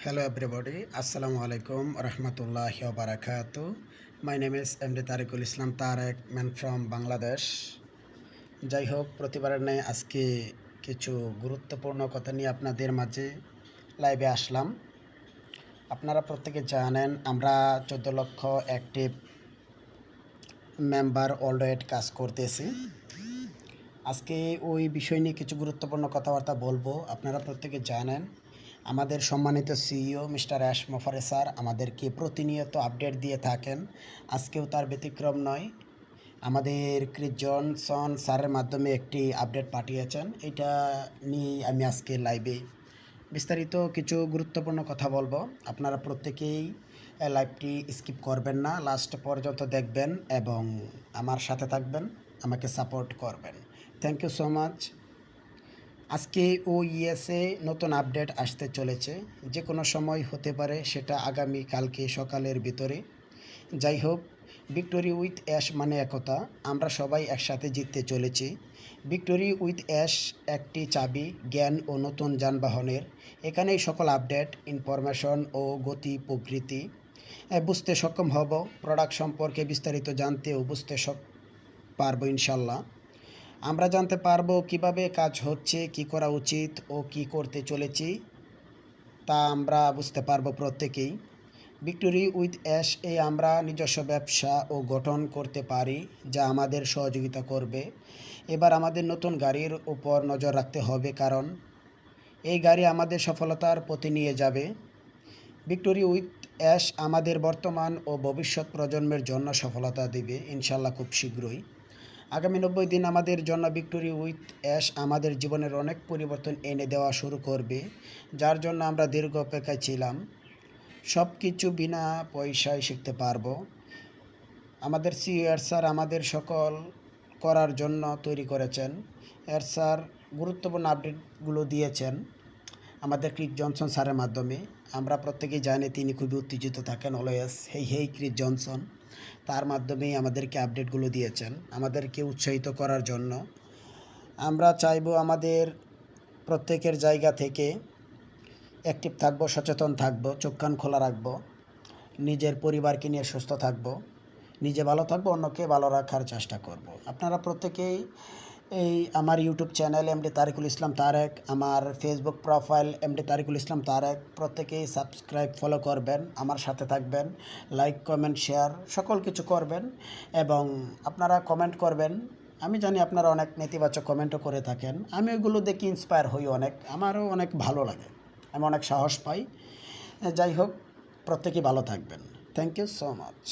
Hello everybody, Assalamu alaikum rahmatullahi wa barakatuh. My name is MD Tariqul Islam Tarek, man from Bangladesh. যাই হোক প্রতিবারের ন্যায় আজকে কিছু গুরুত্বপূর্ণ কথা নিয়ে আপনাদের মাঝে লাইভে আসলাম আপনারা প্রত্যেকে জানেন আমরা চোদ্দ লক্ষ অ্যাক্টিভ মেম্বার অলরেড কাজ করতেছি আজকে ওই বিষয় নিয়ে কিছু গুরুত্বপূর্ণ কথাবার্তা বলব আপনারা প্রত্যেকে জানেন আমাদের সম্মানিত CEO mister Ash Mufareh sir আমাদেরকে প্রতিনিয়ত আপডেট দিয়ে থাকেন। আজকেও তার ব্যতিক্রম নয়। আমাদের ক্রিস জনসন স্যারের মাধ্যমে একটি আপডেট পাঠিয়েছেন। এটা নিয়ে আমি আজকে লাইভে বিস্তারিত কিছু গুরুত্বপূর্ণ কথা বলব। আপনারা প্রত্যেকেই লাইভটি স্কিপ করবেন না। লাস্ট পর্যন্ত দেখবেন এবং আমার সাথে থাকবেন। আমাকে সাপোর্ট করবেন। থ্যাংক ইউ সো মাচ আজকে ও ইএসএ নতুন আপডেট আসতে চলেছে। যে কোনো সময় হতে পারে সেটা আগামী কালকে সকালের ভিতরে। যাই হোক, ভিক্টোরি উইথ অ্যাশ মানে একতা। আমরা সবাই একসাথে জিততে চলেছি। ভিক্টোরি উইথ অ্যাশ একটি চাবি জ্ঞান ও নতুন যানবাহনের। এখানেই সকল আপডেট, ইনফরমেশন ও গতি প্রকৃতি বুঝতে সক্ষম হব। প্রোডাক্ট সম্পর্কে বিস্তারিত জানতে ও বুঝতে পারব ইনশাল্লাহ। আমরা জানতে পারব কীভাবে কাজ হচ্ছে, কি করা উচিত ও কি করতে চলেছি, তা আমরা বুঝতে পারব প্রত্যেকেই। ভিক্টোরি উইথ অ্যাশ এ আমরা নিজস্ব ব্যবসা ও গঠন করতে পারি, যা আমাদের সহযোগিতা করবে। এবার আমাদের নতুন গাড়ির উপর নজর রাখতে হবে, কারণ এই গাড়ি আমাদের সফলতার পথে নিয়ে যাবে। ভিক্টোরি উইথ অ্যাশ আমাদের বর্তমান ও ভবিষ্যৎ প্রজন্মের জন্য সফলতা দেবে, ইনশাল্লাহ খুব শীঘ্রই। আগামী নব্বই দিন আমাদের জন্য ভিক্টোরি উইথ অ্যাশ আমাদের জীবনের অনেক পরিবর্তন এনে দেওয়া শুরু করবে, যার জন্য আমরা দীর্ঘ অপেক্ষায় ছিলাম। সব কিছু বিনা পয়সায় শিখতে পারব। আমাদের সিও এর স্যার আমাদের সকল করার জন্য তৈরি করেছেন। এর স্যার গুরুত্বপূর্ণ আপডেটগুলো দিয়েছেন আমাদের ক্রিস জনসন স্যারের মাধ্যমে। আমরা প্রত্যেকেই জানি তিনি খুবই উত্তেজিত থাকেন always. Hey hey Chris Johnson. তার মাধ্যমেই আমাদেরকে আপডেটগুলো দিয়েছেন, আমাদেরকে উৎসাহিত করার জন্য আমরা চাইব আমাদের প্রত্যেকের জায়গা থেকে অ্যাক্টিভ থাকব, সচেতন থাকব, চোখ কান খোলা রাখব, নিজের পরিবারকে নিয়ে সুস্থ থাকব, নিজে ভালো থাকব, অন্যকে ভালো রাখার চেষ্টা করব। আপনারা প্রত্যেকেই এই আমার YouTube channel MD Tarikul Islam Tarek আমার Facebook profile MD Tarikul Islam Tarek প্রত্যেকেই সাবস্ক্রাইব ফলো করবেন, আমার সাথে থাকবেন লাইক কমেন্ট শেয়ার সকল কিছু করবেন, এবং আপনারা কমেন্ট করবেন। আমি জানি আপনারা অনেক নেতিবাচক কমেন্টও করে থাকেন, আমি ওইগুলো দেখে ইন্সপায়ার হই অনেক, আমারও অনেক ভালো লাগে, আমি অনেক সাহস পাই। যাই হোক, প্রত্যেকেই ভালো থাকবেন। Thank you so much